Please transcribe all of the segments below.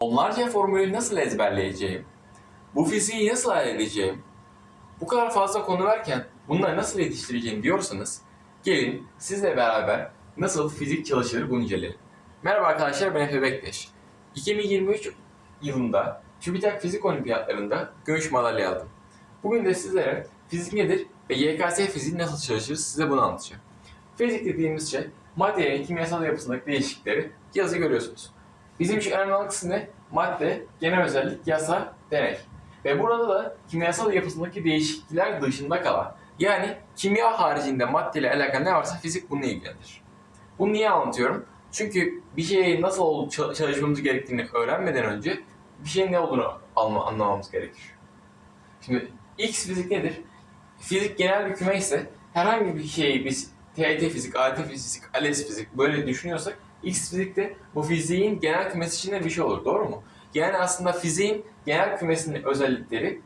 Onlarca formülü nasıl ezberleyeceğim? Bu fiziği nasıl halledeceğim? Bu kadar fazla konu varken bunları nasıl yetiştireceğim diyorsanız gelin sizle beraber nasıl fizik çalışır bunu inceleyelim. Merhaba arkadaşlar ben Efe Bektaş. 2023 yılında TÜBİTAK Fizik Olimpiyatlarında gümüş madalya aldım. Bugün de sizlere fizik nedir ve YKS fiziği nasıl çalışır size bunu anlatacağım. Fizik dediğimiz şey maddelerin kimyasal yapısındaki değişiklikleri yazı görüyorsunuz. Bizim için önemli olan kısmı ne? Madde, genel özellik, yasa, deney. Ve burada da kimyasal yapısındaki değişiklikler dışında kalan, yani kimya haricinde maddeyle alakalı ne varsa fizik bununla ilgilenir. Bunu niye anlatıyorum? Çünkü bir şeyi nasıl olup ça- çalışmamız gerektiğini öğrenmeden önce bir şeyin ne olduğunu anla- anlamamız gerekir. Şimdi X fizik nedir? Fizik genel bir küme ise herhangi bir şeyi biz TET fizik, AT fizik, ALES fizik böyle düşünüyorsak X fizikte bu fiziğin genel kümesi içinde bir şey olur. Doğru mu? Yani aslında fiziğin genel kümesinin özellikleri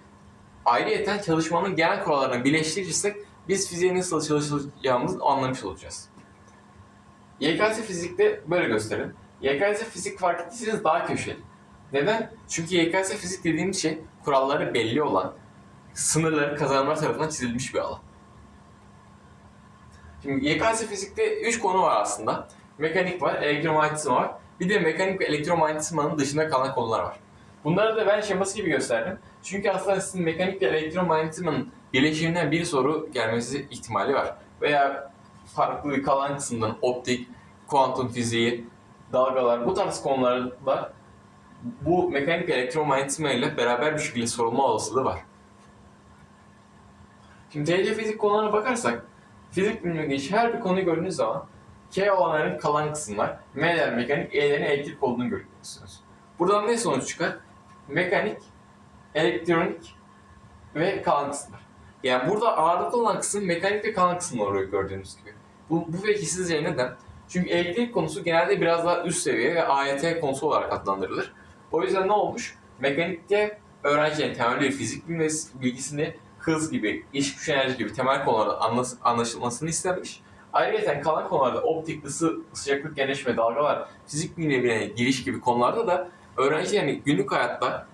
ayrıyeten çalışmanın genel kurallarını birleştirirsek biz fiziğe nasıl çalışacağımızı anlamış olacağız. YKS fizikte böyle gösterin. YKS fizik fark ettiyseniz daha köşeli. Neden? Çünkü YKS fizik dediğimiz şey kuralları belli olan, sınırları kazananlar tarafından çizilmiş bir alan. Şimdi YKS fizikte 3 konu var aslında. Mekanik var, elektromanyetizma var. Bir de mekanik ve elektromanyetizmanın dışında kalan konular var. Bunları da ben şeması gibi gösterdim. Çünkü aslında sizin mekanik ve elektromanyetizmanın birleşiminden bir soru gelmesi ihtimali var. Veya farklı bir kalan kısımdan optik, kuantum fiziği, dalgalar bu tarz konularda bu mekanik elektromanyetizma ile beraber bir şekilde sorulma olasılığı var. Şimdi TC fizik konularına bakarsak fizik biliminde iş her bir konuyu gördüğünüz zaman K olanların kalan kısımlar, M'ler mekanik, E'lerin elektrik olduğunu görüyorsunuz. Buradan ne sonuç çıkar? Mekanik, elektronik ve kalan kısımlar. Yani burada ağırlıklı olan kısım mekanik ve kalan kısımlar oluyor gördüğünüz gibi. Bu, bu peki sizce neden? Çünkü elektrik konusu genelde biraz daha üst seviye ve AYT konusu olarak adlandırılır. O yüzden ne olmuş? Mekanikte öğrencilerin temel fizik bilmesi, bilgisini hız gibi, iş güç enerji gibi temel konularda anlaşılmasını istemiş. Ayrıca kalan konularda optik, ısı, sıcaklık, genleşme, dalgalar, fizik bilimine giriş gibi konularda da öğrencilerin günlük hayatta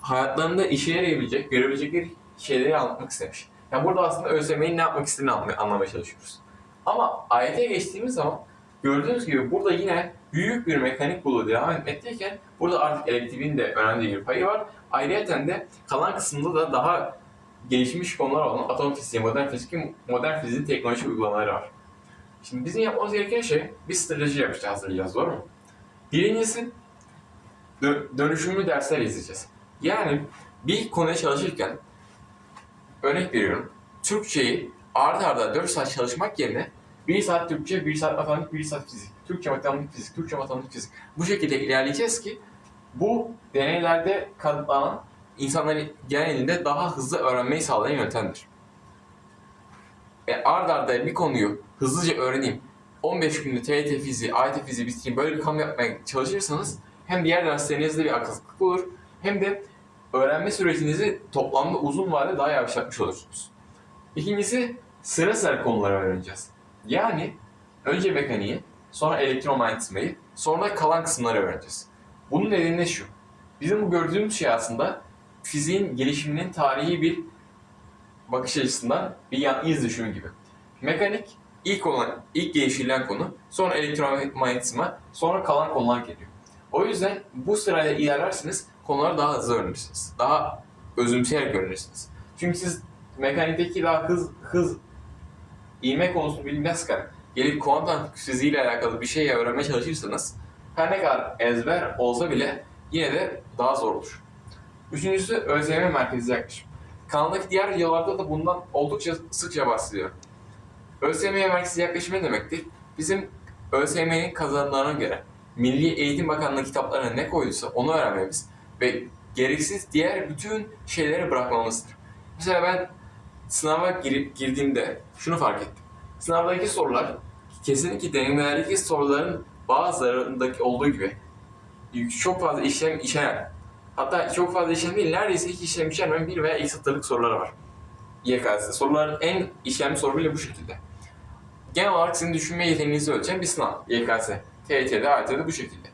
hayatlarında işe yarayabilecek, görebilecekleri şeyleri anlatmak istemiş. Yani burada aslında ÖSYM'nin ne yapmak istediğini anlamaya, çalışıyoruz. Ama AYT'ye geçtiğimiz zaman gördüğünüz gibi burada yine büyük bir mekanik bulu devam etmekteyken burada artık elektriğin de önemli bir payı var. Ayrıca de kalan kısımda da daha gelişmiş konular olan atom fiziği, modern fiziği, modern fiziğin teknoloji uygulamaları var. Şimdi bizim yapmamız gereken şey bir strateji yapacağız, hazırlayacağız doğru mu? Birincisi dö- dönüşümlü dersler izleyeceğiz. Yani bir konuya çalışırken örnek veriyorum. Türkçeyi arda arda 4 saat çalışmak yerine 1 saat Türkçe, 1 saat matematik, 1 saat fizik. Türkçe, matematik, fizik, Türkçe, matematik, fizik. Bu şekilde ilerleyeceğiz ki bu deneylerde kanıtlanan insanların genelinde daha hızlı öğrenmeyi sağlayan yöntemdir. E, ard arda bir konuyu hızlıca öğreneyim, 15 günde TYT fiziği, AYT fiziği bitireyim böyle bir kamu yapmaya çalışırsanız hem diğer derslerinizde bir akılsızlık olur hem de öğrenme sürecinizi toplamda uzun vadede daha yavaşlatmış olursunuz. İkincisi sıra sıra konuları öğreneceğiz. Yani önce mekaniği, sonra elektromanyetizmayı, sonra kalan kısımları öğreneceğiz. Bunun nedeni de şu. Bizim bu gördüğümüz şey aslında fiziğin gelişiminin tarihi bir bakış açısından bir iz düşümü gibi. Mekanik ilk olan, ilk geliştirilen konu, sonra elektromanyetizma, sonra kalan konular geliyor. O yüzden bu sırayla ilerlerseniz konuları daha hızlı öğrenirsiniz. Daha özümseyerek öğrenirsiniz. Çünkü siz mekanikteki daha hız, hız, ivme konusunu bilmezken gelip kuantum fiziğiyle alakalı bir şey öğrenmeye çalışırsanız her ne kadar ezber olsa bile yine de daha zor olur. Üçüncüsü ÖSYM merkezi yaklaşım. Kanaldaki diğer videolarda da bundan oldukça sıkça bahsediyor. ÖSYM merkezi yaklaşım ne demektir? Bizim ÖSYM'nin kazanımlarına göre Milli Eğitim Bakanlığı kitaplarına ne koyduysa onu öğrenmemiz ve gereksiz diğer bütün şeyleri bırakmamızdır. Mesela ben sınava girip girdiğimde şunu fark ettim. Sınavdaki sorular kesinlikle denemelerdeki soruların bazılarındaki olduğu gibi çok fazla işlem içeren hatta çok fazla işlem değil neredeyse hiç işlem içermeyen bir veya iki satırlık soruları var. YKS. Soruların en işlemli soru bile bu şekilde. Genel olarak sizin düşünme yeteneğinizi ölçen bir sınav. YKS. TYT'de, AYT'de bu şekilde.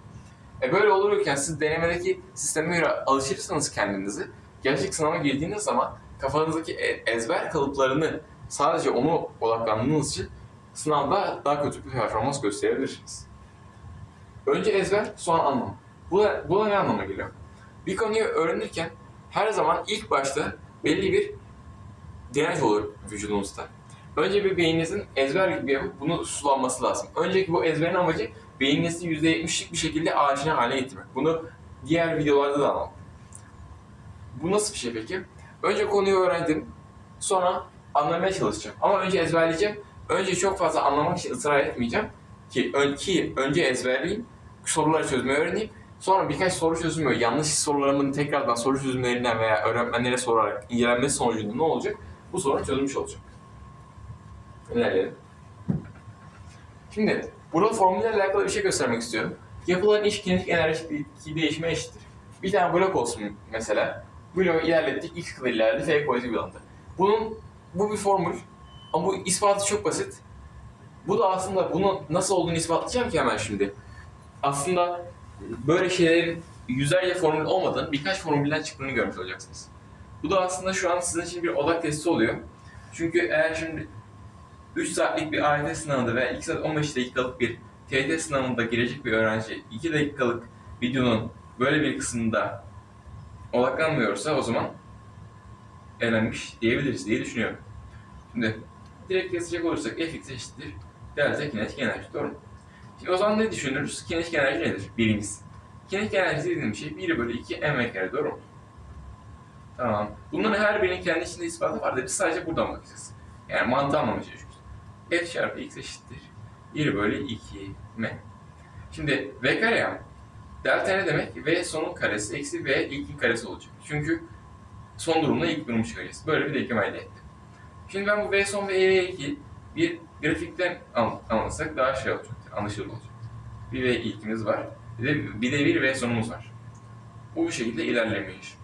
E böyle olurken siz denemedeki sisteme göre alışırsanız kendinizi, gerçek sınava girdiğiniz zaman kafanızdaki e- ezber kalıplarını sadece onu odaklandığınız için sınavda daha kötü bir performans gösterebilirsiniz. Önce ezber, sonra anlam. Bu da, bu da ne anlama geliyor? Bir konuyu öğrenirken her zaman ilk başta belli bir direnç olur vücudunuzda. Önce bir beyninizin ezber gibi yapıp bunu sulanması lazım. Önceki bu ezberin amacı beyninizi %70'lik bir şekilde aşina hale getirmek. Bunu diğer videolarda da anlattım. Bu nasıl bir şey peki? Önce konuyu öğrendim, sonra anlamaya çalışacağım. Ama önce ezberleyeceğim. Önce çok fazla anlamak için ısrar etmeyeceğim. Ki, ki önce ezberleyeyim, soruları çözmeyi öğreneyim. Sonra birkaç soru çözümü, yanlış sorularımın tekrardan soru çözümlerinden veya öğretmenlere sorarak incelenmesi sonucunda ne olacak? Bu sorun çözülmüş olacak. İlerleyelim. Şimdi burada formüllerle alakalı bir şey göstermek istiyorum. Yapılan iş kinetik enerji değişime eşittir. Bir tane blok olsun mesela. Bloğu ilerlettik, iki kadar ilerledi, F kuvveti uygulandı. Bunun, bu bir formül ama bu ispatı çok basit. Bu da aslında bunun nasıl olduğunu ispatlayacağım ki hemen şimdi. Aslında böyle şeylerin yüzlerce formül olmadan birkaç formülden çıktığını görmüş olacaksınız. Bu da aslında şu an sizin için bir odak testi oluyor. Çünkü eğer şimdi 3 saatlik bir AYT sınavında veya 2 saat 15 dakikalık bir TYT sınavında girecek bir öğrenci 2 dakikalık videonun böyle bir kısmında odaklanmıyorsa o zaman elenmiş diyebiliriz diye düşünüyorum. Şimdi direkt yazacak olursak fx eşittir delta kinetik enerji doğru mu? Şimdi o zaman ne düşünürüz? Kinetik enerji nedir? Birincisi. Kinetik enerji dediğim şey 1 bölü 2 mv kare doğru mu? Tamam. Bunların her birinin kendi içinde ispatı var da biz sadece buradan bakacağız. Yani mantığı anlamaya çalışıyoruz. F çarpı x eşittir 1 bölü 2 m. Şimdi v kare ya. Delta ne demek? V sonun karesi eksi V ilkin karesi olacak. Çünkü son durumda ilk durumu çıkaracağız. Böyle bir denklem elde ettim. Şimdi ben bu V son ve E2 bir grafikten an- anlatsak daha şey olacaktır, anlaşılır olacaktır. Bir V ilkimiz var, bir de, bir de bir V sonumuz var. Bu bu şekilde ilerlemiyor.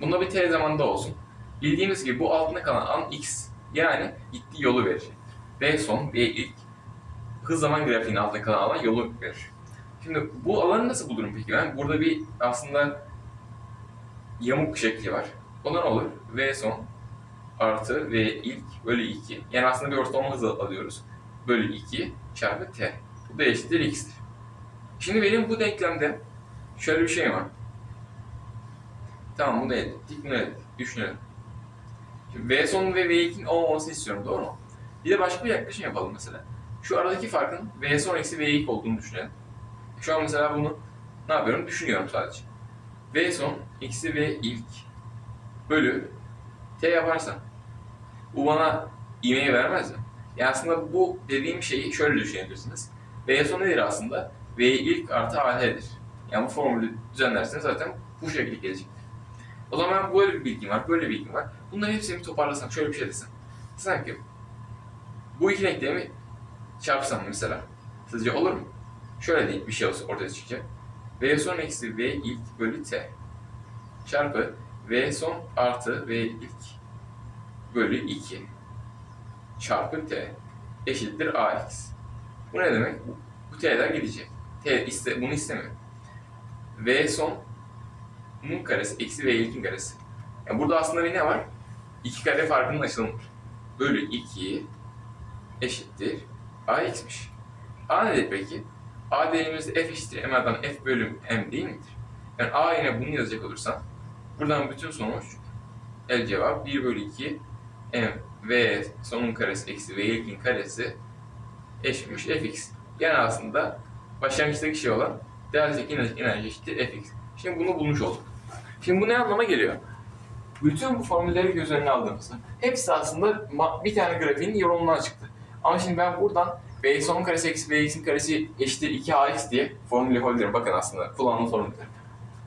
Bunda bir T zamanda olsun. Bildiğimiz gibi bu altında kalan an X. Yani gittiği yolu verecek. V son, V ilk. Hız zaman grafiğinin altında kalan alan yolu verir. Şimdi bu alanı nasıl bulurum peki ben? Burada bir aslında yamuk şekli var. O ne olur? V son artı V ilk bölü 2. Yani aslında bir ortalama hız alıyoruz. Bölü 2 çarpı T. Bu da eşittir X'tir. Şimdi benim bu denklemde şöyle bir şey var. Tamam bunu elde ettik, bunu elde. Düşünelim. Şimdi V son ve V ilkin olmamasını istiyorum doğru mu? Bir de başka bir yaklaşım yapalım mesela. Şu aradaki farkın V son eksi V ilk olduğunu düşünelim. Şu an mesela bunu ne yapıyorum? Düşünüyorum sadece. V son eksi V ilk bölü T yaparsam bu bana ivmeyi vermez mi? Yani aslında bu dediğim şeyi şöyle düşünebilirsiniz. V son nedir aslında? V ilk artı AT'dir. Yani bu formülü düzenlerseniz zaten bu şekilde gelecektir. O zaman böyle bir bilgim var, böyle bir bilgim var. Bunların hepsini bir toparlasam, şöyle bir şey desem. Sanki bu iki denklemi çarpsam mesela. Sizce olur mu? Şöyle değil, bir şey olsa ortaya çıkacak. V son eksi V ilk bölü T çarpı V son artı V ilk bölü 2 çarpı T eşittir AX. Bu ne demek? Bu, T'ler gidecek. T iste, bunu istemiyor. V son bunun karesi eksi V ilkin karesi. Yani burada aslında bir ne var? İki kare farkının açılımı. Bölü 2 eşittir AX'miş. A nedir peki? A değerimizde f eşittir m'den f bölüm m değil midir? Yani A yine bunu yazacak olursam buradan bütün sonuç el cevap 1 bölü 2 m v sonun karesi eksi v ilkin karesi eşitmiş fx. Yani aslında başlangıçtaki şey olan kinetik enerji eşittir fx. Şimdi bunu bulmuş olduk. Şimdi bu ne anlama geliyor? Bütün bu formülleri göz önüne aldığımızda hepsi aslında bir tane grafiğin yorumuna çıktı. Ama şimdi ben buradan V sonun karesi eksi V x'in karesi eşittir 2ax diye formül yapabilirim. Bakın aslında kullandığım formüller.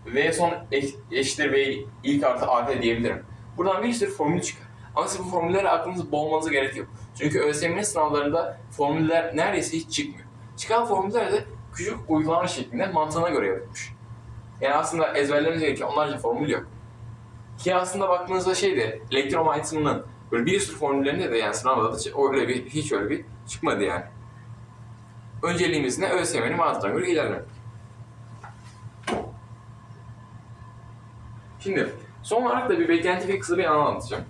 V son eş- eşittir V ilk artı at diyebilirim. Buradan bir sürü formül çıkar. Ama siz bu formülleri aklınızda boğmanıza gerek yok. Çünkü ÖSYM sınavlarında formüller neredeyse hiç çıkmıyor. Çıkan formüller de küçük uygulama şeklinde mantığına göre yapılmış. Yani aslında ezberlemeniz gereken onlarca formül yok. Ki aslında baktığınızda şeydi, elektromanyetizmanın böyle bir sürü formüllerinde de yani sınavda da öyle bir, hiç öyle bir çıkmadı yani. Önceliğimiz ne? ÖSYM'nin mantığına göre ilerlemek. Şimdi son olarak da bir beklenti ve kısa bir anı anlatacağım.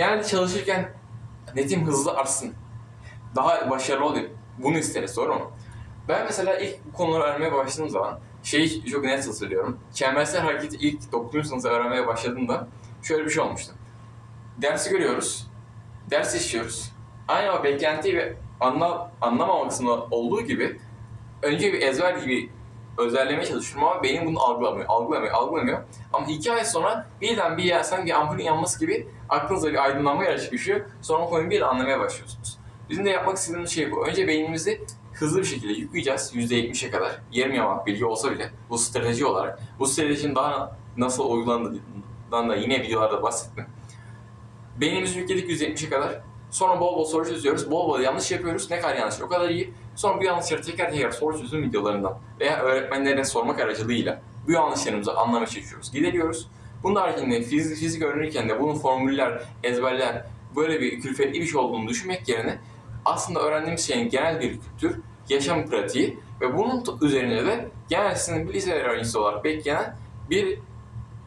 Genelde çalışırken netim hızlı artsın. Daha başarılı olayım. Bunu isteriz doğru mu? Ben mesela ilk bu konuları öğrenmeye başladığım zaman şeyi çok net hatırlıyorum. Çembersel hareketi ilk 9. sınıfta öğrenmeye başladığımda şöyle bir şey olmuştu. Dersi görüyoruz, ders işliyoruz. Aynı o beklenti ve anla, anlamama kısmında olduğu gibi önce bir ezber gibi özellemeye çalışıyorum ama benim bunu algılamıyor, algılamıyor, algılamıyor. Ama iki ay sonra birden bir yer sanki ampulün yanması gibi aklınıza bir aydınlanma düşüyor. Sonra konuyu bir anlamaya başlıyorsunuz. Bizim de yapmak istediğimiz şey bu. Önce beynimizi hızlı bir şekilde yükleyeceğiz %70'e kadar. Yarım yamak bilgi olsa bile bu strateji olarak. Bu stratejinin daha nasıl uygulandığından da yine videolarda bahsettim. Beynimizi yükledik 170'e kadar. Sonra bol bol soru çözüyoruz. Bol bol yanlış yapıyoruz. Ne kadar yanlış o kadar iyi. Sonra bu yanlışları teker teker soru çözüm videolarından veya öğretmenlerine sormak aracılığıyla bu yanlışlarımızı anlamaya çalışıyoruz. Gideriyoruz. Bunun haricinde fizik, fizik öğrenirken de bunun formüller, ezberler, böyle bir külfetli bir şey olduğunu düşünmek yerine aslında öğrendiğimiz şeyin genel bir kültür, yaşam pratiği ve bunun üzerine de genel sizin bir lise öğrencisi olarak beklenen bir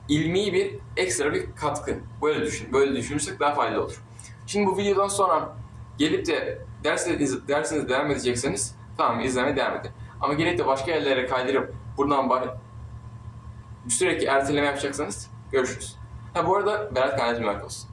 ilmi bir ekstra bir katkı. Böyle düşün. Böyle düşünürsek daha faydalı olur. Şimdi bu videodan sonra gelip de derste, iz- dersinize devam edecekseniz tamam izlemeye devam edin. Ama gelip de başka yerlere kaydırıp buradan baş... sürekli erteleme yapacaksanız görüşürüz. Ha bu arada Berat Kanalcı olsun.